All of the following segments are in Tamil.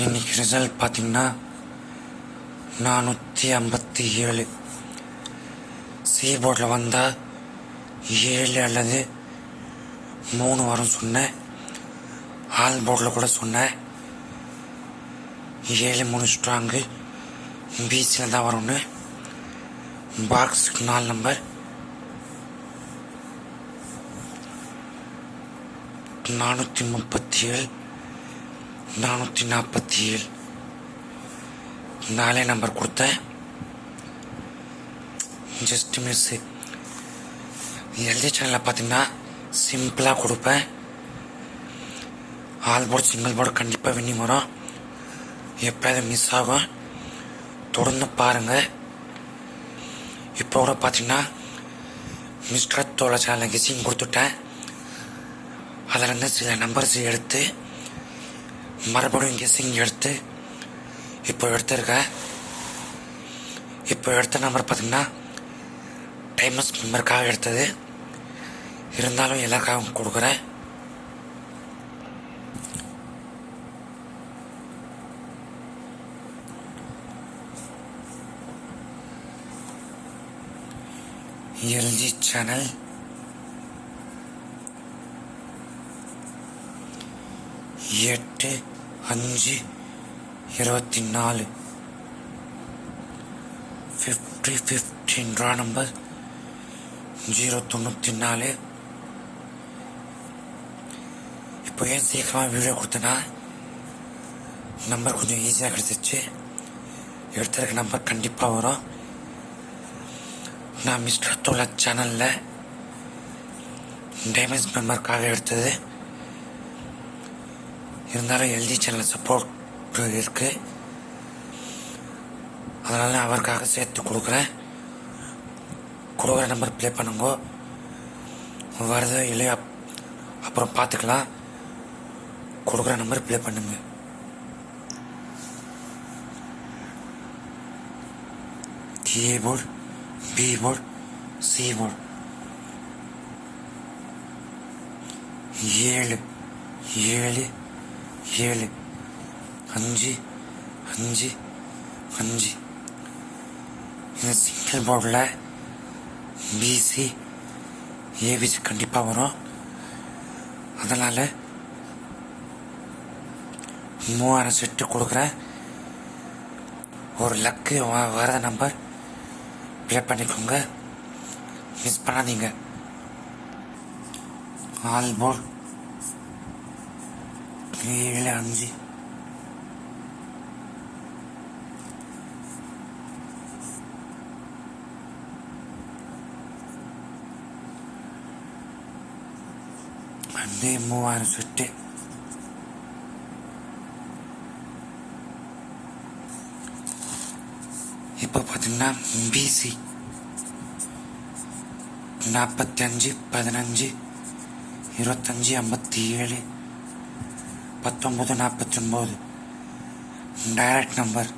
இன்னைக்கு ரிசல்ட் பார்த்தீங்கன்னா நானூற்றி ஐம்பத்தி ஏழு. சி போர்டில் வந்தால் ஏழு அல்லது மூணு வரும் சொன்னேன். ஆல் போர்டில் கூட சொன்னேன். ஏழு மூணு ஸ்ட்ராங்கு பீச்சில் தான் வரும்னு. பாக்ஸுக்கு நாலு நம்பர் நானூற்றி முப்பத்தி ஏழு. நானூற்றி நாற்பத்தி ஏழு. நாலே நம்பர் கொடுத்தேன். ஜஸ்ட் மிஸ்ஸு எல்ஜி சேனலில் பார்த்தீங்கன்னா சிம்பிளாக கொடுப்பேன். ஆல் போர்டு சிங்கிள் போர்டு கண்டிப்பாக வின்னிங் வரும். எப்போயாவது மிஸ் ஆகும். தொடர்ந்து பாருங்கள் இப்போ கூட பார்த்தீங்கன்னா மிஸ்டர் தோலை சேனலுக்கு கெஸிங் கொடுத்துட்டேன். அதிலேருந்து சில நம்பர்ஸ் எடுத்து மறுபடியும் கெஸிங் எடுத்து இப்போ எடுத்திருக்க இப்போ எடுத்த நம்பர் பார்த்தீங்கன்னா டைமஸ் மெம்பருக்காக எடுத்தது. இருந்தாலும் எல்லாருக்காகவும் கொடுக்குறேன். எல்ஜி சேனல் எட்டு அஞ்சு இருபத்தி நாலு ஃபிஃப்டி ஃபிஃப்டின் ரா நம்பர் ஜீரோ தொண்ணூற்றி நாலு இப்போ ஏன் சீக்கிரமாக வீடியோ கொடுத்தேன்னா நம்பர் கொஞ்சம் ஈஸியாக கிடச்சிச்சு எடுத்திருக்க நம்பர் கண்டிப்பாக வரும். நான் மிஸ்டர் தோலா சேனலில் டைமண்ட்ஸ் மெம்பருக்காக எடுத்தது. இருந்தாலும் எல்ஜி சேனல் சப்போர்ட் இருக்கு. அதனால அவருக்காக சேர்த்து கொடுக்குறேன். கொடுக்குற நம்பர் ப்ளே பண்ணுங்க. வருதோ இல்லையோ அப்புறம் பார்த்துக்கலாம். கொடுக்குற நம்பர் ப்ளே பண்ணுங்க. A board B board C board ஏழு ஏழு ஏழு அஞ்சு அஞ்சு அஞ்சு. இந்த சிங்கிள் போர்டில் பிசி ஏபிசி கண்டிப்பாக வரும். அதனால் மூவாயிரம் செட்டு கொடுக்குறேன் ஒரு லக்கு வ- வர நம்பர் ப்ளே பண்ணிக்கோங்க. மிஸ் பண்ணாதீங்க. ஆல் போர்ட் ஏழு அஞ்சு அப்படியே மூவாயிரம் சுட்டு இப்போ பார்த்தீங்கன்னா பிசி நாற்பத்தி அஞ்சு பதினஞ்சு இருபத்தஞ்சி ஐம்பத்தி ஏழு பத்தொம்பது நாற்பத்தி ஒம்பது டைரக்ட் நம்பர்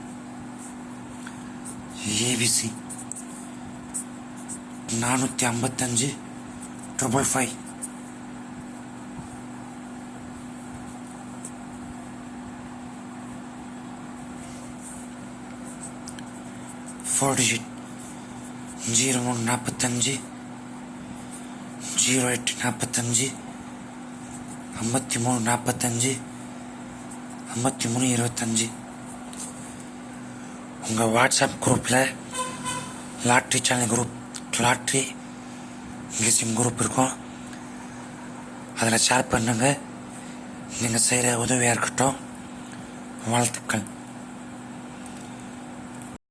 ஏபிசி நானூற்றி ஐம்பத்தஞ்சு triple five four digit zero மூணு நாற்பத்தஞ்சு ஜீரோ எட்டு நாற்பத்தஞ்சு ஐம்பத்தி மூணு நாற்பத்தஞ்சு ஐம்பத்தி மூணு இருபத்தஞ்சி. உங்கள் வாட்ஸ்அப் குரூப்பில் லாட்ரி சேனல் குரூப் லாட்ரி இங்கிலீஷிங் குரூப் இருக்கும். அதில் ஷேர் பண்ணுங்கள் நீங்கள் செய்கிற உதவியாக இருக்கட்டும். வாழ்த்துக்கள்.